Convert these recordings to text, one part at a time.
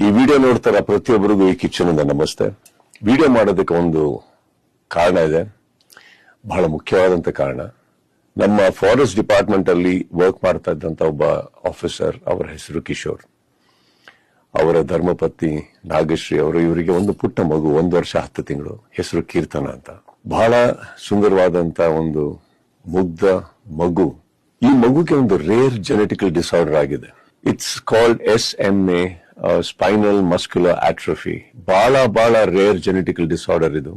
ಈ ವಿಡಿಯೋ ನೋಡ್ತಾರ ಪ್ರತಿಯೊಬ್ಬರಿಗೂ ಈ ಕಿಚ್ಚನಿಂದ ನಮಸ್ತೆ. ವಿಡಿಯೋ ಮಾಡೋದಕ್ಕೆ ಒಂದು ಕಾರಣ ಇದೆ. ಬಹಳ ಮುಖ್ಯವಾದಂತ ಕಾರಣ. ನಮ್ಮ ಫಾರೆಸ್ಟ್ ಡಿಪಾರ್ಟ್ಮೆಂಟ್ ಅಲ್ಲಿ ವರ್ಕ್ ಮಾಡ್ತಾ ಇದ್ದಂತ ಒಬ್ಬ ಆಫೀಸರ್ ಅವರ ಹೆಸರು ಕಿಶೋರ್. ಅವರ ಧರ್ಮಪತ್ನಿ ನಾಗಶ್ರೀ ಅವರು ಇವರಿಗೆ ಒಂದು ಪುಟ್ಟ ಮಗು, ಒಂದು ವರ್ಷ ಹತ್ತು ತಿಂಗಳು. ಹೆಸರು ಕೀರ್ತನ ಅಂತ. ಬಹಳ ಸುಂದರವಾದಂತ ಒಂದು ಮುಗ್ಧ ಮಗು. ಈ ಮಗುಗೆ ಒಂದು ರೇರ್ ಜೆನೆಟಿಕಲ್ ಡಿಸಾರ್ಡರ್ ಆಗಿದೆ. It's called S M A spinal muscular atrophy ಬಹಳ ಬಹಳ ರೇರ್ ಜೆನೆಟಿಕಲ್ ಡಿಸಾರ್ಡರ್ ಇದು.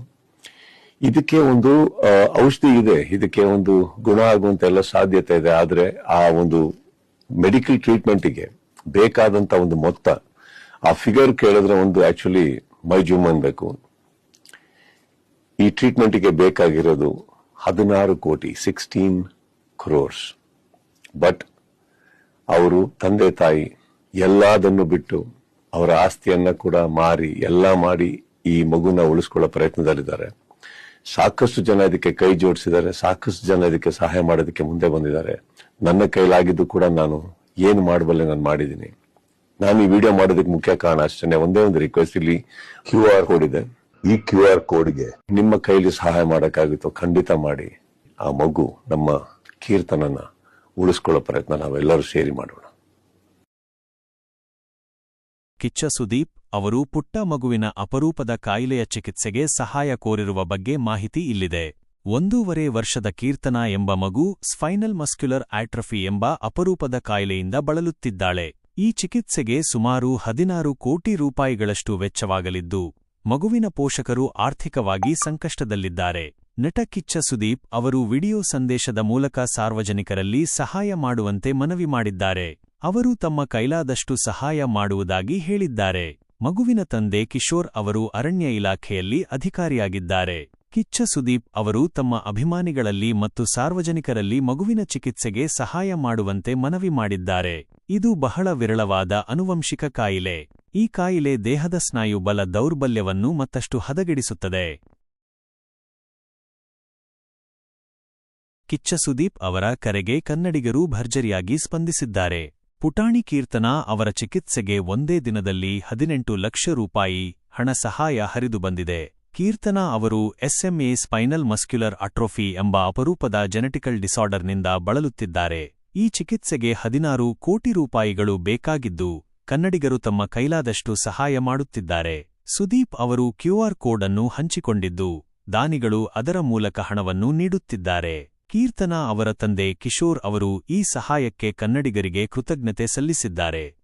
ಇದಕ್ಕೆ ಒಂದು ಔಷಧಿ ಇದೆ. ಇದಕ್ಕೆ ಒಂದು ಗುಣ ಆಗುವಂತ ಎಲ್ಲ ಸಾಧ್ಯತೆ ಇದೆ. ಆದ್ರೆ ಆ ಒಂದು ಮೆಡಿಕಲ್ ಟ್ರೀಟ್ಮೆಂಟ್ಗೆ ಬೇಕಾದಂತ ಒಂದು ಮೊತ್ತ, ಆ ಫಿಗರ್ ಕೇಳಿದ್ರೆ ಒಂದು ಆಕ್ಚುಲಿ ಮೈ ಜೂಮ್ ಅನ್ಬೇಕು ಈ ಟ್ರೀಟ್ಮೆಂಟ್ಗೆ ಬೇಕಾಗಿರೋದು ಹದಿನಾರು ಕೋಟಿ ಸಿಕ್ಸ್ಟೀನ್ ಕ್ರೋರ್ಸ್ ಬಟ್ ಅವರು ತಂದೆ ತಾಯಿ ಎಲ್ಲದನ್ನು ಬಿಟ್ಟು ಅವರ ಆಸ್ತಿಯನ್ನ ಕೂಡ ಮಾರಿ ಎಲ್ಲ ಮಾಡಿ ಈ ಮಗುನ ಉಳಿಸ್ಕೊಳ್ಳೋ ಪ್ರಯತ್ನದಲ್ಲಿದ್ದಾರೆ. ಸಾಕಷ್ಟು ಜನ ಇದಕ್ಕೆ ಕೈ ಜೋಡಿಸಿದ್ದಾರೆ ಸಾಕಷ್ಟು ಜನ ಇದಕ್ಕೆ ಸಹಾಯ ಮಾಡೋದಕ್ಕೆ ಮುಂದೆ ಬಂದಿದ್ದಾರೆ. ನನ್ನ ಕೈಲಾಗಿದ್ದು ಕೂಡ ನಾನು ಏನು ಮಾಡಬಲ್ಲೆ ನಾನು ಮಾಡಿದ್ದೀನಿ. ನಾನು ಈ ವಿಡಿಯೋ ಮಾಡೋದಕ್ಕೆ ಮುಖ್ಯ ಕಾರಣ ಅಷ್ಟೇ ಒಂದೇ ಒಂದು ರಿಕ್ವೆಸ್ಟ್ ಇಲ್ಲಿ ಕ್ಯೂ ಆರ್ ಕೋಡ್ ಇದೆ. ಈ ಕ್ಯೂ ಆರ್ ಕೋಡ್ಗೆ ನಿಮ್ಮ ಕೈಲಿ ಸಹಾಯ ಮಾಡೋಕ್ಕಾಗುತ್ತೋ ಖಂಡಿತ ಮಾಡಿ ಆ ಮಗು ನಮ್ಮ ಕೀರ್ತನನ್ನ ಉಳಿಸ್ಕೊಳ್ಳೋ ಪ್ರಯತ್ನ ನಾವೆಲ್ಲರೂ ಸೇರಿ ಮಾಡೋಣ. ಕಿಚ್ಚ ಸುದೀಪ್ ಅವರು ಪುಟ್ಟ ಮಗುವಿನ ಅಪರೂಪದ ಕಾಯಿಲೆಯ ಚಿಕಿತ್ಸೆಗೆ ಸಹಾಯ ಕೋರಿರುವ ಬಗ್ಗೆ ಮಾಹಿತಿ ಇಲ್ಲಿದೆ. ಒಂದೂವರೆ ವರ್ಷದ ಕೀರ್ತನ ಎಂಬ ಮಗು ಸ್ಪೈನಲ್ ಮಸ್ಕ್ಯುಲರ್ ಆಟ್ರಫಿ ಎಂಬ ಅಪರೂಪದ ಕಾಯಿಲೆಯಿಂದ ಬಳಲುತ್ತಿದ್ದಾಳೆ. ಈ ಚಿಕಿತ್ಸೆಗೆ ಸುಮಾರು ಹದಿನಾರು ಕೋಟಿ ರೂಪಾಯಿಗಳಷ್ಟು ವೆಚ್ಚವಾಗಲಿದ್ದು, ಮಗುವಿನ ಪೋಷಕರು ಆರ್ಥಿಕವಾಗಿ ಸಂಕಷ್ಟದಲ್ಲಿದ್ದಾರೆ. ನಟ ಕಿಚ್ಚ ಸುದೀಪ್ ಅವರು ವಿಡಿಯೋ ಸಂದೇಶದ ಮೂಲಕ ಸಾರ್ವಜನಿಕರಲ್ಲಿ ಸಹಾಯ ಮಾಡುವಂತೆ ಮನವಿ ಮಾಡಿದ್ದಾರೆ. ಅವರು ತಮ್ಮ ಕೈಲಾದಷ್ಟು ಸಹಾಯ ಮಾಡುವುದಾಗಿ ಹೇಳಿದ್ದಾರೆ. ಮಗುವಿನ ತಂದೆ ಕಿಶೋರ್ ಅವರು ಅರಣ್ಯ ಇಲಾಖೆಯಲ್ಲಿ ಅಧಿಕಾರಿಯಾಗಿದ್ದಾರೆ. ಕಿಚ್ಚ ಸುದೀಪ್ ಅವರು ತಮ್ಮ ಅಭಿಮಾನಿಗಳಲ್ಲಿ ಮತ್ತು ಸಾರ್ವಜನಿಕರಲ್ಲಿ ಮಗುವಿನ ಚಿಕಿತ್ಸೆಗೆ ಸಹಾಯ ಮಾಡುವಂತೆ ಮನವಿ ಮಾಡಿದ್ದಾರೆ. ಇದು ಬಹಳ ವಿರಳವಾದ ಅನುವಂಶಿಕ ಕಾಯಿಲೆ. ಈ ಕಾಯಿಲೆ ದೇಹದ ಸ್ನಾಯು ಬಲ ದೌರ್ಬಲ್ಯವನ್ನು ಮತ್ತಷ್ಟು ಹದಗೆಡಿಸುತ್ತದೆ. ಕಿಚ್ಚ ಸುದೀಪ್ ಅವರ ಕರೆಗೆ ಕನ್ನಡಿಗರೂ ಭರ್ಜರಿಯಾಗಿ ಸ್ಪಂದಿಸಿದ್ದಾರೆ. ಪುಟಾಣಿ ಕೀರ್ತನ ಅವರ ಚಿಕಿತ್ಸೆಗೆ ಒಂದೇ ದಿನದಲ್ಲಿ ಹದಿನೆಂಟು ಲಕ್ಷ ರೂಪಾಯಿ ಹಣ ಸಹಾಯ ಹರಿದು ಬಂದಿದೆ. ಕೀರ್ತನ ಅವರು ಎಸ್ಎಂಎ ಸ್ಪೈನಲ್ ಮಸ್ಕ್ಯುಲರ್ ಅಟ್ರೋಫಿ ಎಂಬ ಅಪರೂಪದ ಜೆನೆಟಿಕಲ್ ಡಿಸಾರ್ಡರ್ನಿಂದ ಬಳಲುತ್ತಿದ್ದಾರೆ. ಈ ಚಿಕಿತ್ಸೆಗೆ ಹದಿನಾರು ಕೋಟಿ ರೂಪಾಯಿಗಳು ಬೇಕಾಗಿದ್ದು, ಕನ್ನಡಿಗರು ತಮ್ಮ ಕೈಲಾದಷ್ಟು ಸಹಾಯ ಮಾಡುತ್ತಿದ್ದಾರೆ. ಸುದೀಪ್ ಅವರು ಕ್ಯೂಆರ್ ಕೋಡ್ ಅನ್ನು ಹಂಚಿಕೊಂಡಿದ್ದು, ದಾನಿಗಳು ಅದರ ಮೂಲಕ ಹಣವನ್ನು ನೀಡುತ್ತಿದ್ದಾರೆ. ಕೀರ್ತನ ಅವರ ತಂದೆ ಕಿಶೋರ್ ಅವರು ಈ ಸಹಾಯಕ್ಕೆ ಕನ್ನಡಿಗರಿಗೆ ಕೃತಜ್ಞತೆ ಸಲ್ಲಿಸಿದ್ದಾರೆ.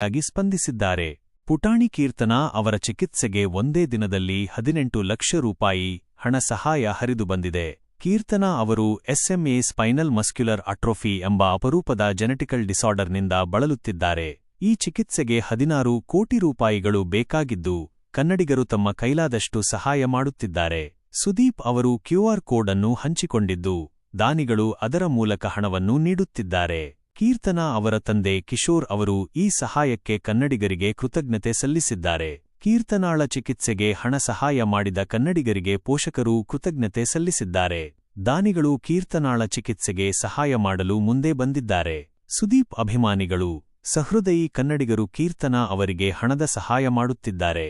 ಆಗಿ ಸ್ಪಂದಿಸಿದ್ದಾರೆ. ಪುಟಾಣಿ ಕೀರ್ತನ ಅವರ ಚಿಕಿತ್ಸೆಗೆ ಒಂದೇ ದಿನದಲ್ಲಿ ಹದಿನೆಂಟು ಲಕ್ಷ ರೂಪಾಯಿ ಹಣ ಸಹಾಯ ಹರಿದು ಬಂದಿದೆ. ಕೀರ್ತನ ಅವರು ಎಸ್ಎಂಎ ಸ್ಪೈನಲ್ ಮಸ್ಕ್ಯುಲರ್ ಅಟ್ರೋಫಿ ಎಂಬ ಅಪರೂಪದ ಜೆನೆಟಿಕಲ್ ಡಿಸಾರ್ಡರ್ನಿಂದ ಬಳಲುತ್ತಿದ್ದಾರೆ. ಈ ಚಿಕಿತ್ಸೆಗೆ ಹದಿನಾರು ಕೋಟಿ ರೂಪಾಯಿಗಳು ಬೇಕಾಗಿದ್ದು, ಕನ್ನಡಿಗರು ತಮ್ಮ ಕೈಲಾದಷ್ಟು ಸಹಾಯ ಮಾಡುತ್ತಿದ್ದಾರೆ. ಸುದೀಪ್ ಅವರು ಕ್ಯೂಆರ್ ಕೋಡ್ ಅನ್ನು ಹಂಚಿಕೊಂಡಿದ್ದು, ದಾನಿಗಳು ಅದರ ಮೂಲಕ ಹಣವನ್ನು ನೀಡುತ್ತಿದ್ದಾರೆ. ಕೀರ್ತನಾ ಅವರ ತಂದೆ ಕಿಶೋರ್ ಅವರು ಈ ಸಹಾಯಕ್ಕೆ ಕನ್ನಡಿಗರಿಗೆ ಕೃತಜ್ಞತೆ ಸಲ್ಲಿಸಿದ್ದಾರೆ. ಕೀರ್ತನಾಳ ಚಿಕಿತ್ಸೆಗೆ ಹಣ ಸಹಾಯ ಮಾಡಿದ ಕನ್ನಡಿಗರಿಗೆ ಪೋಷಕರು ಕೃತಜ್ಞತೆ ಸಲ್ಲಿಸಿದ್ದಾರೆ. ದಾನಿಗಳು ಕೀರ್ತನಾಳ ಚಿಕಿತ್ಸೆಗೆ ಸಹಾಯ ಮಾಡಲು ಮುಂದೆ ಬಂದಿದ್ದಾರೆ. ಸುದೀಪ್ ಅಭಿಮಾನಿಗಳು, ಸಹೃದಯಿ ಕನ್ನಡಿಗರು ಕೀರ್ತನಾ ಅವರಿಗೆ ಹಣದ ಸಹಾಯ ಮಾಡುತ್ತಿದ್ದಾರೆ.